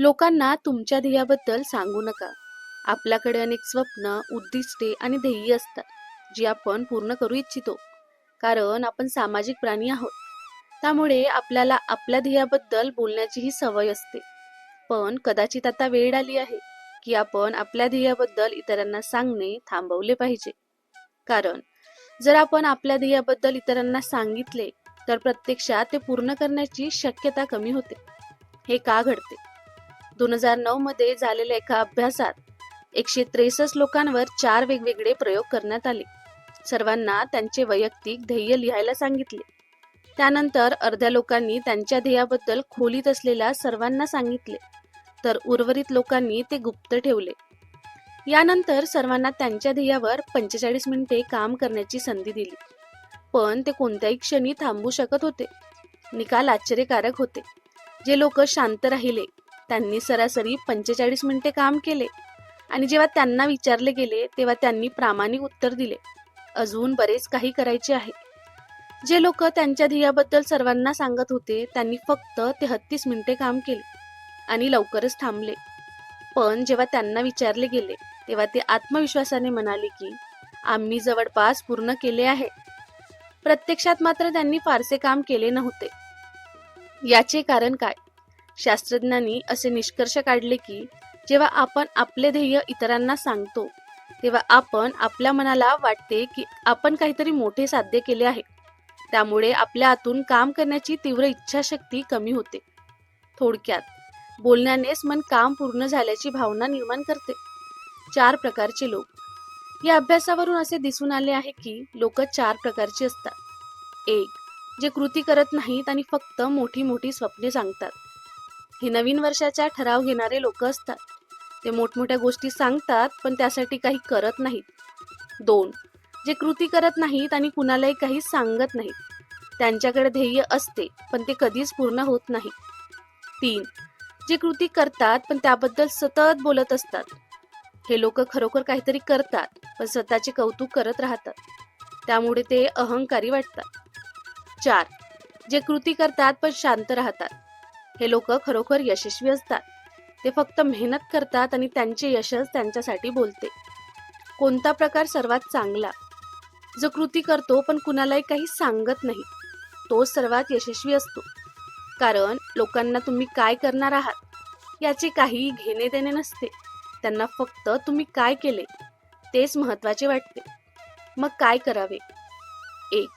लोकांना तुमच्या ध्येयाबद्दल सांगू नका. आपल्याकडे अनेक स्वप्न उद्दिष्टे आणि ध्येय असतात जी आपण पूर्ण करू इच्छितो. कारण आपण सामाजिक प्राणी आहोत. त्यामुळे आपल्याला आपल्या ध्येयाबद्दल बोलण्याचीही सवय असते. पण कदाचित आता वेळ आली आहे की आपण आपल्या ध्येयाबद्दल इतरांना सांगणे थांबवले पाहिजे. कारण जर आपण आपल्या ध्येयाबद्दल इतरांना सांगितले तर प्रत्यक्षात ते पूर्ण करण्याची शक्यता कमी होते. हे का घडते? दोन हजार नऊ मध्ये झालेल्या एका अभ्यासात एकशे त्रेसष्ट लोकांवर चार वेगवेगळे प्रयोग करण्यात आले. सर्वांना त्यांचे वैयक्तिक ध्येय लिहायला सांगितले. त्यानंतर अर्ध्या लोकांनी त्यांच्या ध्येयाबद्दल खोलीत असलेल्या सर्वांना सांगितले. तर उर्वरित लोकांनी ते गुप्त ठेवले. यानंतर सर्वांना त्यांच्या ध्येयावर पंचेचाळीस मिनिटे काम करण्याची संधी दिली. पण ते कोणत्याही क्षणी थांबू शकत होते. निकाल आश्चर्यकारक होते. जे लोक शांत राहिले त्यांनी सरासरी पंचेचाळीस मिनिटे काम केले. आणि जेव्हा त्यांना विचारले गेले तेव्हा त्यांनी प्रामाणिक उत्तर दिले. अजून बरेच काही करायचे आहे. जे लोक त्यांच्या ध्येयाबद्दल सर्वांना सांगत होते त्यांनी फक्त तेहत्तीस मिनिटे काम केले आणि लवकरच थांबले. पण जेव्हा त्यांना विचारले गेले तेव्हा ते आत्मविश्वासाने म्हणाले की आम्ही जवळपास पूर्ण केले आहे. प्रत्यक्षात मात्र त्यांनी फारसे काम केले नव्हते. याचे कारण काय? शास्त्रज्ञांनी असे निष्कर्ष काढले की जेव्हा आपण आपले ध्येय इतरांना सांगतो तेव्हा आपण आपल्या मनाला वाटते की आपण काहीतरी मोठे साध्य केले आहे. त्यामुळे आपल्या आतून काम करण्याची तीव्र इच्छाशक्ती कमी होते. थोडक्यात बोलण्यानेच मन काम पूर्ण झाल्याची भावना निर्माण करते. चार प्रकारचे लोक. या अभ्यासावरून असे दिसून आले आहे की लोक चार प्रकारची असतात. एक जे कृती करत नाहीत आणि फक्त मोठी मोठी स्वप्ने सांगतात. हे नवीन वर्षाचा ठराव घेणारे लोक असतात. ते मोठमोठ्या गोष्टी सांगतात पण त्यासाठी काही करत नाहीत. दोन जे कृती करत नाहीत आणि कुणालाही काही सांगत नाहीत. त्यांच्याकडे ध्येय असते पण ते कधीच पूर्ण होत नाही तीन जे कृती करतात पण त्याबद्दल सतत बोलत असतात. हे लोक खरोखर काहीतरी करतात पण स्वतःचे कौतुक करत राहतात. त्यामुळे ते अहंकारी वाटतात. चार जे कृती करतात पण शांत राहतात. हे लोक खरोखर यशस्वी असतात. ते फक्त मेहनत करतात आणि त्यांचे यशच त्यांच्यासाठी बोलते. कोणता प्रकार सर्वात चांगला? जो कृती करतो पण कुणालाही काही सांगत नाही तो सर्वात यशस्वी असतो. कारण लोकांना तुम्ही काय करणार आहात याचे काही घेणे देणे नसते. त्यांना फक्त तुम्ही काय केले तेच महत्त्वाचे वाटते. मग काय करावे? एक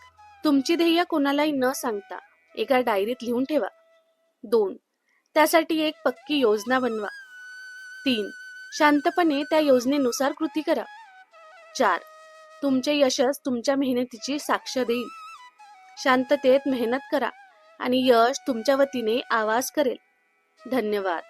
तुमची ध्येय कोणालाही न सांगता एका डायरीत लिहून ठेवा. दोन. त्यासाठी एक पक्की योजना बनवा. तीन. शांतपणे त्या योजनेनुसार कृती करा. चार. तुमचे यशच तुमच्या मेहनतीची साक्ष देईल. शांततेत मेहनत करा आणि यश तुमच्या वतीने आवाज करेल. धन्यवाद.